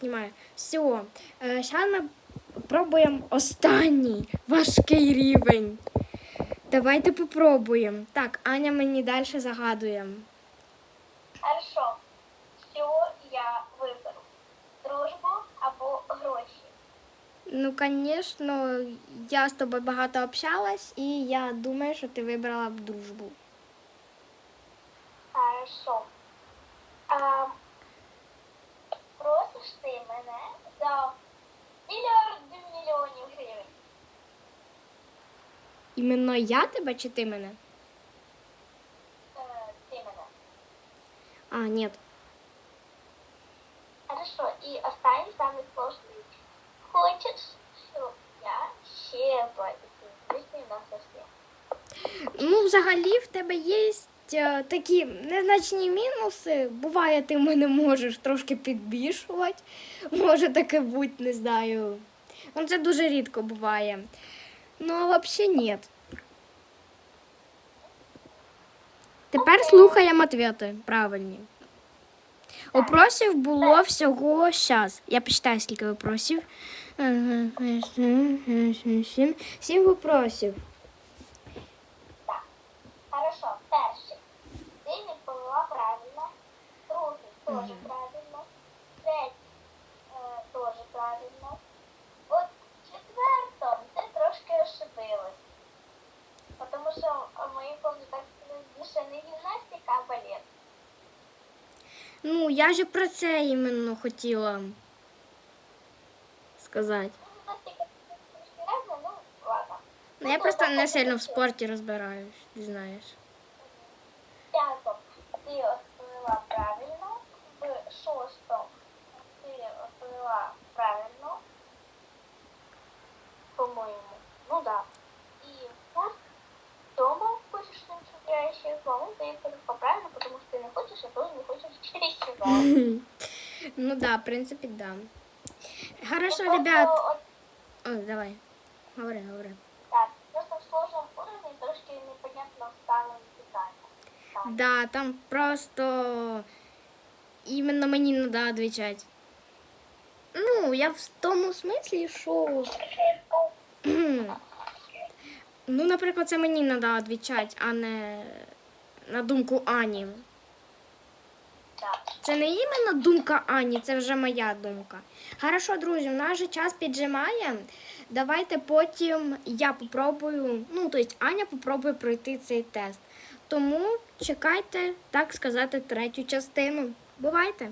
знімаю. Все. Зараз ми пробуємо останній важкий рівень. Давайте попробуємо. Так, Аня мені далі загадує. Хорошо. Що я виберу? Дружбу або гроші? Ну, звісно, я з тобою багато общалась, і я думаю, що ти вибрала б дружбу. Хорошо. А, Іменно я тебе чи ти мене? Е, ти мене. А, ні. Хорошо. І останній самий сложний. Хочеш, щоб я ще платити? Звісно, на совсем. Ну, взагалі, в тебе є е, такі незначні мінуси. Буває, ти мене можеш трошки підбільшувати. Може таке бути, не знаю. Ну, це дуже рідко буває. Ну, а нет. Тепер слухаємо ответи правильні. Опросів було всього час. Я почитаю, скільки вопросів. Сім. Сім вопросів. Так. Хорошо. Перший. Ти відповіла правильно. Другий теж правильно. Третій е, теж правильно. От четвертом ти трошки ошибилась. Тому що в моїй фонді так сказати, більше не гімнастика, а балет. Ну, я же про це іменно хотіла сказати. Ну, я просто не сильно в спорті розбираюсь, ти знаєш. ти відповіла правильно, в шостому ти відповіла правильно, по-моєму. Ну да. І в сьомому хочеш тим, щоб я ще знову ти відповіла правильно, тому що ти не хочеш, а то не хочеш через сезон. Ну да, в принципі, да. Хорошо, ребят. О, давай. Говори, говори. Так, просто в сложному уровні трошки непонятно стало питання. Да, там просто іменно мені треба відповідати. Ну, я в тому смислі, що. Ну, наприклад, це мені треба відповідати, а не на думку Ані. Це не іменно думка Ані, це вже моя думка. Хорошо, друзі, у нас же час піджимає. Давайте потім я попробую, ну, тобто Аня попробує пройти цей тест. Тому чекайте, так сказати, третю частину. Бувайте!